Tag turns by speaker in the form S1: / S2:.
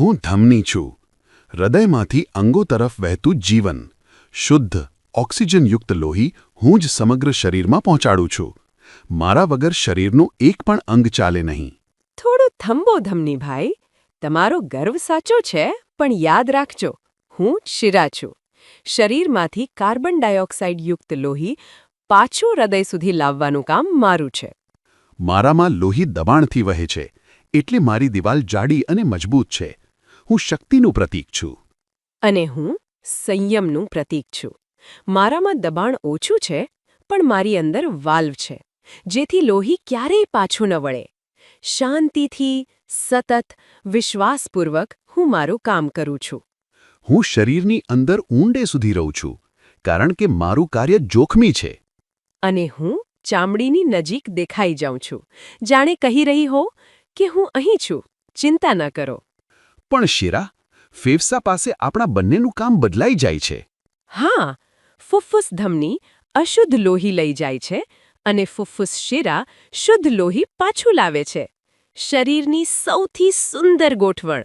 S1: હું ધમની છું. હૃદયમાંથી અંગો તરફ વહેતું જીવન શુદ્ધ ઓક્સિજનયુક્ત લોહી હું જ સમગ્ર શરીરમાં પહોંચાડું છું. મારા વગર શરીરનું એક પણ અંગ ચાલે નહીં.
S2: થોડો થંભો ધમની ભાઈ. તમારો ગર્વ સાચો છે પણ યાદ રાખજો હું શિરા છું. શરીરમાંથી કાર્બન ડાયોક્સાઇડ યુક્ત લોહી પાછું હૃદય સુધી લાવવાનું કામ મારું છે.
S1: મારામાં લોહી દબાણથી વહે છે. એટલે મારી દિવાલ જાડી અને મજબૂત છે. હું શક્તિનું પ્રતીક છું.
S2: અને હું સંયમનું પ્રતીક છું. મારામાં દબાણ ઓછું છે પણ મારી અંદર વાલ્વ છે જેથી લોહી ક્યારેય પાછું ન વળે. શાંતિથી સતત વિશ્વાસપૂર્વક હું મારું કામ કરું છું.
S1: હું શરીરની અંદર ઊંડે સુધી રહું છું કારણ કે મારું કાર્ય જોખમી છે.
S2: અને હું ચામડીની નજીક દેખાઈ જાઉં છું. જાણે કહી રહી હો કે હું અહીં છું ચિંતા ન કરો.
S1: પણ શિરા, ફેફસા પાસે આપણા બંનેનું કામ બદલાઈ જાય છે.
S2: હા ફુફ્ફુસ ધમની અશુદ્ધ લોહી લઈ જાય છે અને ફુફ્ફુસ શીરા શુદ્ધ લોહી પાછું લાવે છે. શરીરની સૌથી સુંદર ગોઠવણ.